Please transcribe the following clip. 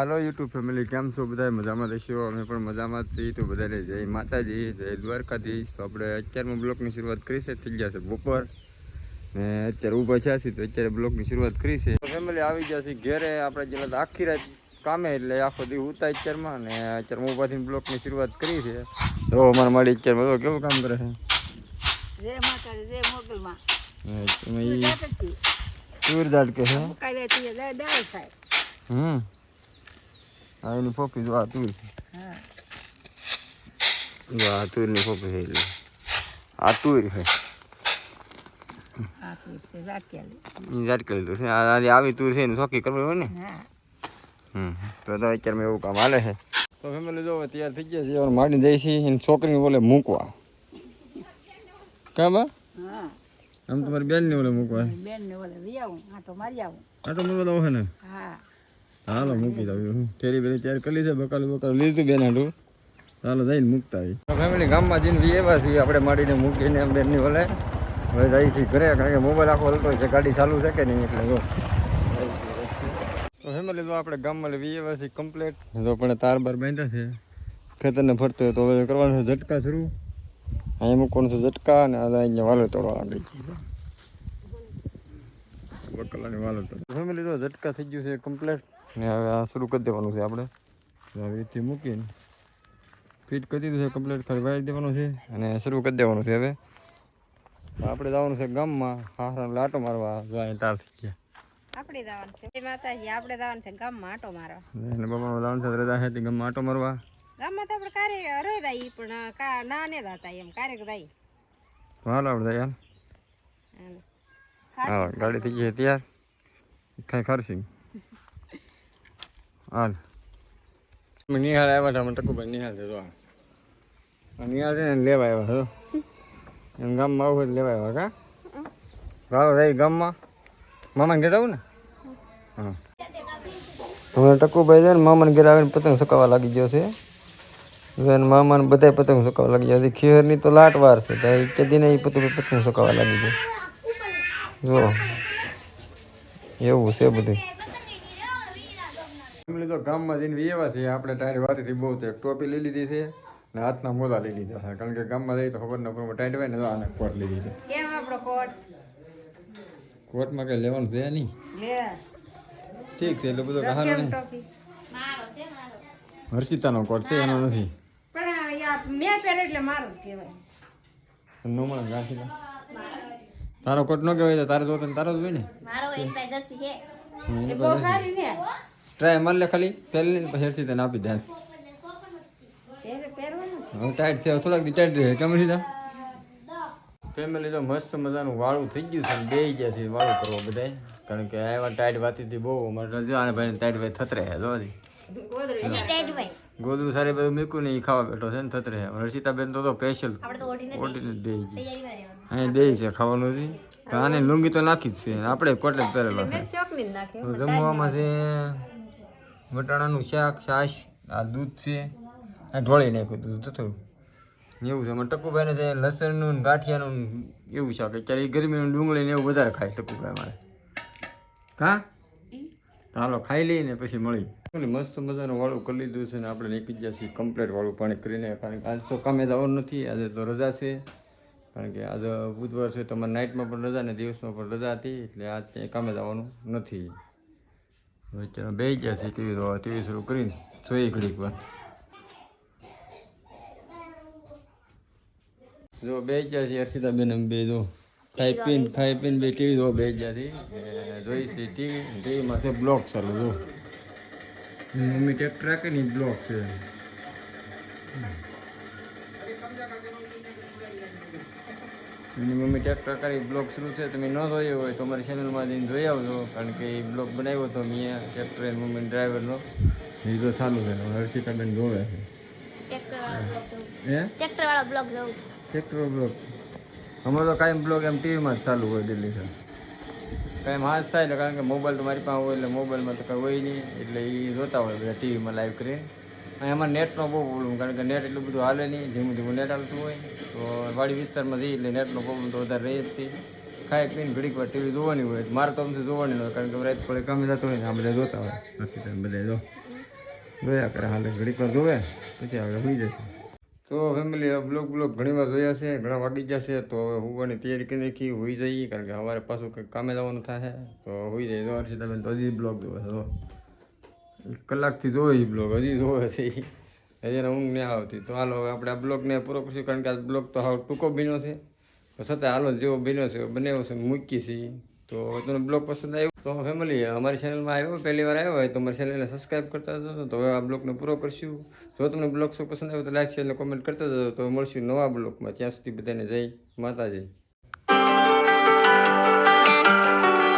હાલો YouTube family કેમ છો? બધા મજામાં રહીશું? અમે પણ મજામાં જ છીએ. તો બધાને જય માતાજી જય દ્વારકાધીશ. તો આપણે અત્યારમાં બ્લોકની શરૂઆત કરી છે. થઈ ગયા છે બપોર. ને અત્યારે ઊભા થયા છીએ તો અત્યારે બ્લોકની શરૂઆત કરી છે. ફેમિલી આવી ગયા છે ઘેરે. આપણે જેલા આખી રાત કામે એટલે આખો દી ઉતા અત્યારમાં. ને અત્યારે મ ઉભાથી બ્લોકની શરૂઆત કરી છે. તો અમારા માડી અત્યારમાં તો કેવું કામ કરે છે? જાતકથી દાટ કે છે. હમ. આ એની પોપી જો આ તુર હા જો આ તુરની પોપી છે એટલે આ તુર છે આ પીર છે દઉં આવી તુર છે એને શોખી કરવી હોય ને હા હમ તો તો અત્યારમાં એવું કામ હાલે છે તો ફેમિલી જો તૈયાર થઈ ગયા છે માંડી જઈ છે એની છોકરીને બોલે મૂકવા કાં બા હા આમ તમારી બેનને બોલે મૂકવા બેન ને બોલે આટો મારી આવું આટો મૂકવા દો છે ને હા હાલો મૂકી દઉં ઠેરી બેરી તૈયાર કરી છે બકાલું બકાલું લીધું બેન હાલું ચાલો જઈને મૂકતા આવી ફેમિલી ગામમાં જઈને એવા છીએ આપણે માંડીને મૂકીને બેનની બોલે હવે જઈ છીએ ઘરે કારણ કે મોબાઈલ આખો હલતો છે ગાડી ચાલુ છે કે નહીં એટલે જો. તો ફેમિલી તો આપણે ગામમાં વી એવા છીએ કમ્પ્લેટ જો પણ તાર બાર બાંધ્યા છે. ખેતરને ફરતો હોય તો હવે કરવાનું છે ઝટકા શરૂ. અહીંયા મૂકવાનું છે ઝટકા અને અહીંયા વાલો તોડવા લાગી. બકલાની વાલો તો ફેમિલી તો ઝટકા થઈ ગયું છે કમ્પ્લેટ ને હવે આ શરૂ કરી દેવાનું છે આપણે. આવી રીતે મૂકીને ફિટ કરી દીધું છે કમ્પ્લેટ ખાલી વાળી દેવાનું છે અને શરૂ કરી દેવાનું છે હવે. આપણે જવાનું છે ગામમાં. હારા લાટો મારવા. જાય તાર થઈ ગયા. આપણે જવાનું છે. જય માતાજી આપણે જવાનું છે ગામમાં આટો મારવા. એને બાબામાં જવાનું છે રજા છે ગામમાં આટો મારવા. ગામમાં તો આપણે કારે જાય પણ ના ને એમ ક્યારેક જાય. તો હાલો આપણે જઈએ. હાલો. હા ગાડી થઈ ગઈ તૈયાર. કાંઈ ખર્ચી હાલ. નિહાળ આવ્યા હતા અમે ટકુભાઈ નિહાળ છે જો આ. આ નિહાળ છે ને લેવા આવ્યા છો એમ ગામમાં આવું લેવા આવ્યા કા? ગાળો રહી ગામમાં. મામાને ઘેર આવું ને? હા. હવે ટકુભાઈ છે ને મામાને ઘેર આવીને પતંગ સકાવવા લાગી ગયો છે. એન મામાને બધાય પતંગ સકાવવા લાગી ગયા છે. ખીરની તો લાટ વાર છે તો એ કે દિને એ પતંગ પતંગ સકાવવા લાગી ગયો જો એવું છે બધું તો ગામમાં જઈને એવા છે આપણે ટાઈટ વાતીથી બહુ છે ટોપી લઈ લીધી છે ને હાથના મોજા લઈ લીધા છે. કારણ કે ગામમાં જઈએ તો ખબર ન પડે ટાઈટ હોય ને તો આને કોટ લીધી છે. કેમ આપણો કોટ? કોટમાં કઈ લેવાનું છે નહીં. ઠીક છે એટલે બધું કહાનો નહીં ટોપી? હર્ષિતાનો કોટ છે એનો નથી. પણ મેં પહેરે એટલે મારો કહેવાય. નો મળે ગાંઠી તારો કોટ નો કહેવાય તો તારે જોતો ને તારો જોઈ ને. મારો એક પૈસા છે એ બહુ સારી ને ટ્રાય મારી લે ખાલી પહેલી પછી તને આપી દે. પહેરે પહેરવાનું હવે ટાઈટ છે થોડાક દી ટાઈટ રહે. કેમ સીધા ફેમિલી તો મસ્ત મજાનું વાળું થઈ ગયું છે બે ગયા છે વાળું કરવા બધાય. કારણ કે આવ્યા ટાઈટ વાતી હતી બહુ. અમારે રજા અને ભાઈ ટાઈટ ભાઈ થતરે હે જોવાથી ગોદરું સારી બધું મૂક્યું નહીં એ ખાવા બેઠો છે ને થતરે હર્ષિતાબેન તો સ્પેશિયલ તો ઓઢીને ઓટીને દે કરી અહીં દે છે ખાવાનું છે આને લુંગી તો નાખી જ છે. આપણે કોટે જ પહેરેલો છે જમવામાં છે વટાણાનું શાક છાશ આ દૂધ છે. આ ઢોળી નાખ્યું દૂધ તો થોડું. એવું છે. ટકુભાઈને છે લસણનું ને ગાંઠિયાનું એવું શાક. અત્યારે ગરમીનું ડુંગળી ને એવું વધારે ખાય ટકુભાઈ મારે હા? હાલો ખાઈ લઈને પછી મળી મસ્ત મજાનું વાળું કરી લીધું છે ને આપણે નીકળી ગયા છીએ કમ્પ્લીટ વાળું પાણી કરીને કારણ કે આજ તો કામે જવાનું નથી આજે તો રજા છે. કારણ કે આજે બુધવાર છે તમારે નાઇટમાં પણ રજા ને દિવસમાં પણ રજા હતી, એટલે આજ ક્યાંય કામે જવાનું નથી. હવે ચાલો બે ગયા છે ટીવી જોવા, ટીવી શરૂ કરીને જોઈ ઘડીક વાર. જો બે ગયા છે હર્ષિતા બેન અમે બે જો. ખાઈ પીને ખાઈ પીને બે ટીવી જોવા બે ગયા છે જોઈ છે ટીવી, ટીવીમાં છે બ્લોક ચાલુ, જો. મમ્મી ટ્રેક્ટર રાખે ને બ્લોક છે. એની મમ્મી ટ્રેક્ટર કરી બ્લોગ શરૂ છે. તમે ન જોયો હોય તો અમારી ચેનલમાં જઈને જોઈ આવજો. કારણ કે એ બ્લોગ બનાવ્યો હતો મેં ટ્રેક્ટર એની મમ્મી ડ્રાઈવરનો એ તો ચાલુ છે. હવે હર્ષિતાબેન જોવે છે. ટ્રેક્ટર વાળો બ્લોગ અમારો જોઉં. ટ્રેક્ટર બ્લોગ તો કાંઈ બ્લોગ એમ ટીવીમાં જ ચાલુ હોય દિલ્હી સર કાંઈ હાથ થાય એટલે કારણ કે મોબાઈલ તો મારી પાસે હોય એટલે મોબાઈલમાં તો કંઈ હોય નહીં. એટલે એ જોતા હોય બધા ટીવીમાં લાઈવ કરીને. અને એમાં નેટનો બહુ પ્રોબ્લેમ કારણ કે નેટ એટલું બધું હાલે નહીં ધીમું ધીમું નેટ હાલતું હોય. તો વાડી વિસ્તારમાં જઈએ એટલે નેટનો પ્રોબ્લેમ તો વધારે રહે જ તે. ખાઈ પીને ઘડીક વાર ટીવી જોવાની હોય મારે તો અમથી જોવાની હોય કારણ કે રાત પડે કામે જતો હોય ને આ બધા જોતા હોય. નથી બધા જો. જોયા કરે હાલે વાર જોવે પછી આગળ હોઈ જશે તો ફેમિલી બ્લોગ બ્લોગ ઘણી વાર જોયા છે ઘણા વાગી જશે તો હવે હોવાની તૈયારી કરી નાખી હોઈ જઈએ કારણ કે સવારે પાછું કંઈક કામે જવાનું થાય તો હોઈ જાય. તો હર્ષિતાબેન તો હજી બ્લોગ જોવે છે કલાકથી જોવે એ બ્લોગ હજી જોવે છે હજી એને ઊંઘ નહીં આવતી. તો હાલો આપણે આ બ્લોગને પૂરો કરીશું કારણ કે આ બ્લોગ તો હાવ ટૂંકો બન્યો છે. તો છતાં હાલો જેવો બન્યો છે બનાવ્યો છે, મૂકી છીએ તો તમને બ્લોગ પસંદ આવ્યો તો ફેમિલી અમારી ચેનલમાં આવ્યો, પહેલી વાર આવ્યો હોય તો અમારી ચેનલને સબસ્ક્રાઈબ કરતા જજો. તો હવે આ બ્લોગને પૂરો કરશું. જો તમને બ્લોગ શું પસંદ આવ્યો તો લાઈક શેર કોમેન્ટ કરતા જજો. તો મળશું નવા બ્લોગમાં ત્યાં સુધી બધાને જય માતાજી.